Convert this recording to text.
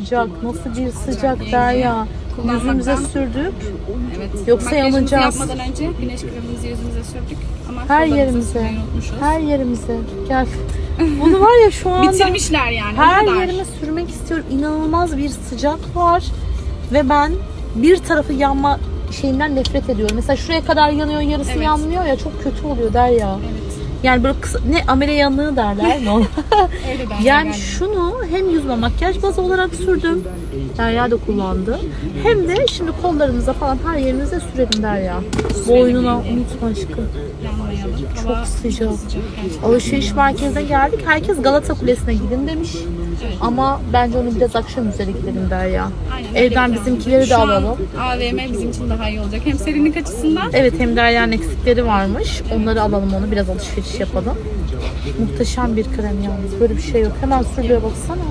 Sıcak. Nasıl bir sıcak Derya. Yüzümüze sürdük. Evet. Yoksa Makyajımızı yanacağız. yapmadan önce güneş kremimizi yüzümüze sürdük. Ama Her yerimize. sürmeyi unutmuşuz. Her yerimize. Gel. Bunu var ya şu anda Bitirmişler yani. o her kadar. yerime sürmek istiyorum. İnanılmaz bir sıcak var. Ve ben bir tarafı yanma şeyinden nefret ediyorum. Mesela şuraya kadar yanıyor, yarısı Evet. yanmıyor ya çok kötü oluyor der ya. Evet. Yani böyle kısa, ne amele derler ne olur. Yani şunu hem yüzme makyaj bazı olarak sürdüm. Derya da kullandı. Hem de şimdi kollarımıza falan her yerimize sürelim Derya. Boynuna unutma aşkım. Çok sıcak. Alışveriş merkezine geldik. Herkes Galata Kulesi'ne gidin demiş. Evet. Ama bence onu biraz akşam üzeri gidelim Derya. Aynen, öyle Evden bizimkileri de alalım. AVM bizim için daha iyi olacak. Hem serinlik açısından Evet hem Derya'nın eksikleri varmış. Onları alalım onu biraz alışveriş yapalım. Muhteşem bir krem yalnız. Böyle bir şey yok. Hemen sürüyor baksana.